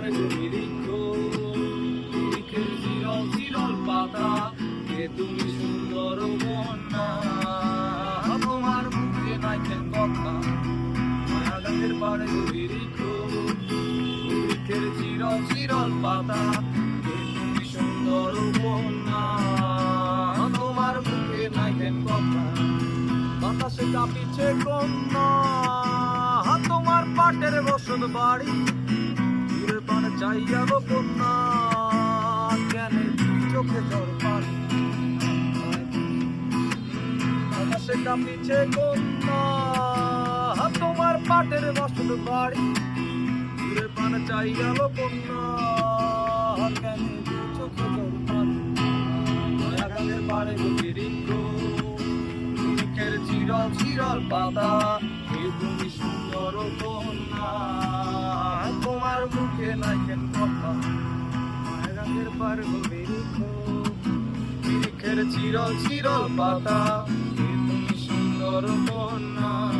পারে নিরিক্ষ নিরিখের চিরল পাতা, কে তুমি সুন্দর বন্যা। তোমার মুখে নাইকেন কথা মায়াগানের পারে নিরিক্ষ নিরিখের চিরল চিরল পাতা, কে তুমি সুন্দর বন্যা। তোমার মুখে নাইকেন কথা, বাতাসে কাঁপিছে কন্যা। তোমার পাটের বসত বাড়ি চাইয়া গো কন্যা কেন চোখে জল পানি? বাতাসে কাঁপিছে কন্যা তোমার পাটের বসত বাড়ি। দূরে পান চাইয়া গো কন্যা কেন চোখে জল পানি? দয়াগানের পারে গিরিঙ্গ মুখের চিরল চিরল পাতা নাইকেন কথা মায়ের পার বিরিখের চিরল চিরল পাতা তুমি সুন্দর কন্যা